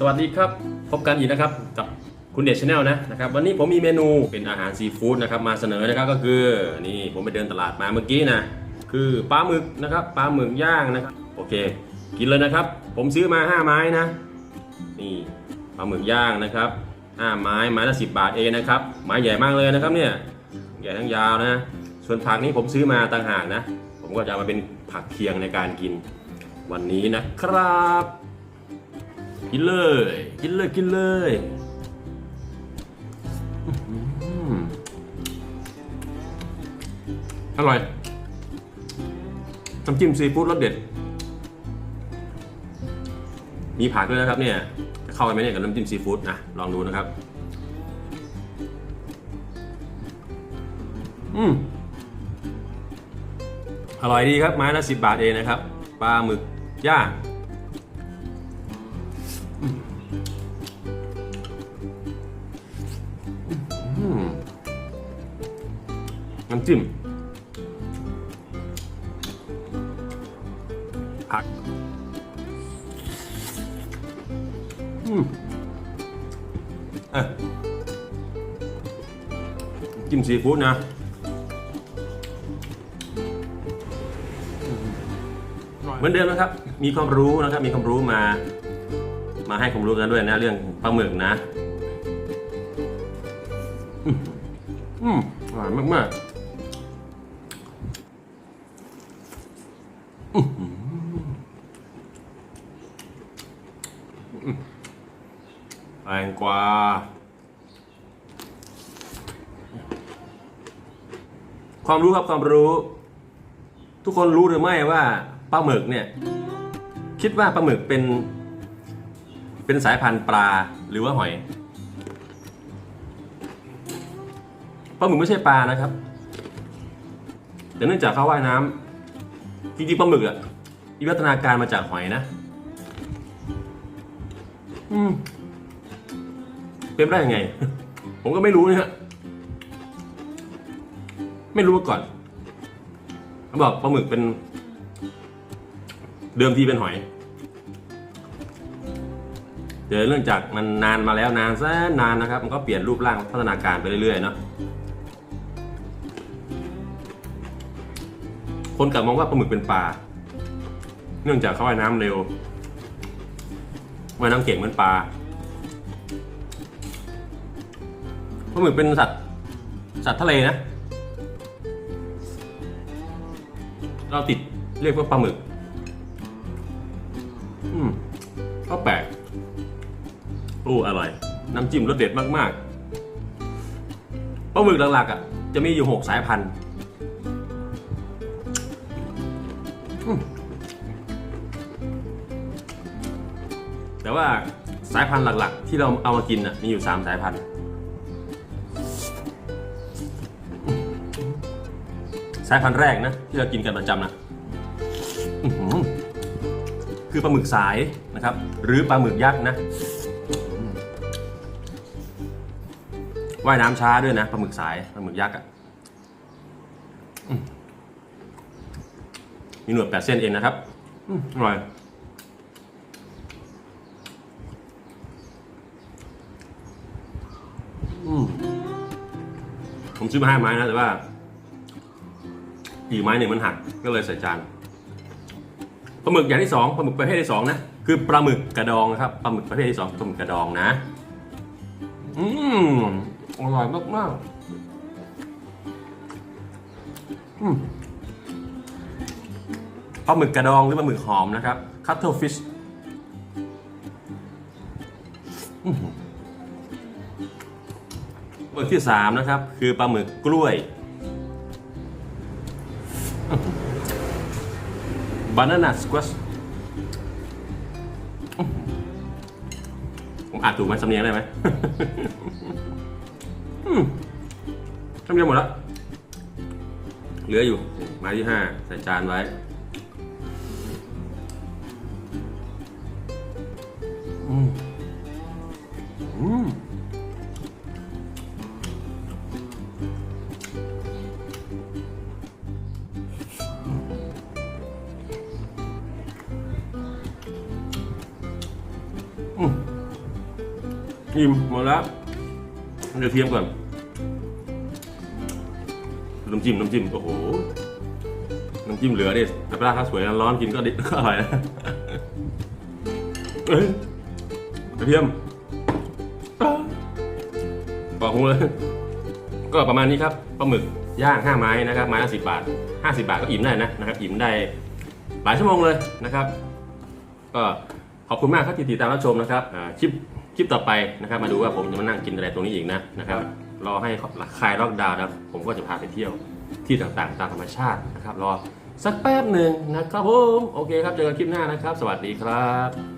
สวัสดีครับ พบกันอีกนะครับกับคุณเดชชาแนลนะนะครับวันนี้ผมมีเมนูเป็นอาหารซีฟู้ดนะครับมาเสนอนะครับก็คือนี่ผมไปเดินตลาดมาเมื่อกี้นะคือปลาหมึกนะครับปลาหมึกย่างนะครับโอเค กินเลยนะครับ ผมซื้อมา 5 ไม้นะนี่ปลาหมึกย่างนะครับ5ไม้ไม้ละ10บาทเองนะครับไม้ใหญ่มากเลยนะครับเนี่ยใหญ่ทั้งยาวนะส่วนผักนี้ผมซื้อมาต่างหากนะ ผมก็จะมาเป็นผักเคียงในการกินวันนี้นะครับ กินเลย กินเลย กินเลยอร่อยน้ำจิ้มซีฟู้ดรสเด็ด มีผักด้วยนะครับเนี่ย จะเข้ากันไหมเนี่ยกับน้ำจิ้มซีฟู้ดนะ ลองดูนะครับ อืมอร่อยดีครับไม้ละสิบบาทเองนะครับ ปลาหมึกย่าง อืมน้ำจิ้มผักอืมเอะจิ้มซีฟู้ดนะเหมือนเดิมนะครับ มีความรู้นะครับ มีความรู้มา มาให้ความรู้กันด้วยนะ เรื่องปลาหมึกนะ อืมอร่อยมากมากแตงกวาความรู้ครับความรู้ ทุกคนรู้หรือไม่ว่าปลาหมึกเนี่ย คิดว่าปลาหมึกเป็น เป็นสายพันธุ์ปลาหรือว่าหอย ปลาหมึกไม่ใช่ปลานะครับ แต่เนื่องจากเขาว่ายน้ำจริงๆปลาหมึกอะวิวัฒนาการมาจากหอยนะ อืมเป็นไปได้ยังไง ผมก็ไม่รู้นะฮะไม่รู้มาก่อนเขาบอกปลาหมึกเป็น เดิมทีเป็นหอยเดี๋ยวเนื่องจากมันนานมาแล้วนานแสนนานนะครับ มันก็เปลี่ยนรูปร่างพัฒนาการไปเรื่อยๆเนาะ คนกลับมองว่าปลาหมึกเป็นปลา เนื่องจากเขาว่ายน้ำเร็วว่ายน้ำเก่งเหมือนปลาปลาหมึกเป็นสัตว์สัตว์ทะเลนะ เราติดเรียกว่าปลาหมึก อืมก็แปลกโอ้อร่อย น้ำจิ้มรสเด็ดมากๆปลาหมึกหลักๆอะ จะมีอยู่หกสายพันธุ์ แต่ว่าสายพันธุ์หลักๆ ที่เราเอามากินน่ะมีอยู่ 3 สายพันธุ์สายพันธุ์แรกนะ ที่เรากินกันประจำนะคือปลาหมึกสายนะครับ หรือปลาหมึกยักษ์นะว่ายน้ำช้าด้วยนะปลาหมึกสายปลาหมึกยักษ์อะมีหนวดแปดเส้นเองนะครับอร่อย อืมผมซื้อมาห้าไม้นะแต่ว่าอีกไม้หนึ่งมันหักก็เลยใส่จานปลาหมึกอย่างที่สองปลาหมึกประเภทที่สองนะคือปลาหมึกกระดองนะครับปลาหมึกประเภทที่สองปลาหมึกกระดองนะ อืมอร่อยมากมากปลาหมึกกระดองหรือปลาหมึกหอมนะครับ cuttlefish อื้อหือห มึกที่3นะครับ คือปลาหมึกกล้วยบานาน่าสควอชผมอ่านถูกไหมสำเนียงได้ไหมสำเนียงหมดแล้ว เหลืออยู่ม้ที่5ใส่จานไว้อืม อิ่มหมดแล้วเดี๋ยวเทียมก่อนน้ำจิ้มน้ำจิ้มโอ้โหน้ำจิ้มเหลือดิแต่ปลาข้าวสวยร้อนกินก็ดิก็อร่อยนะเอ้ยกระเทียมบอกผมเลย ก็ประมาณนี้ครับปลาหมึกย่าง5ไม้นะครับไม้ละสิบาท50บาทก็อิ่มได้นะนะครับอิ่มได้หลายชั่วโมงเลยนะครับ ก็ขอบคุณมากครับที่ติดตามรับชมนะครับอ่าคลิป คลิปต่อไปนะครับมาดูว่าผมจะมานั่งกินอะไรตรงนี้อีกนะนะครับรอให้คลายล็อกดาวน์นะผมก็จะพาไปเที่ยวที่ต่างๆ ตามธรรมชาตินะครับ รอสักแป๊บหนึ่งนะครับผม โอเคครับ เจอกันคลิปหน้านะครับ สวัสดีครับ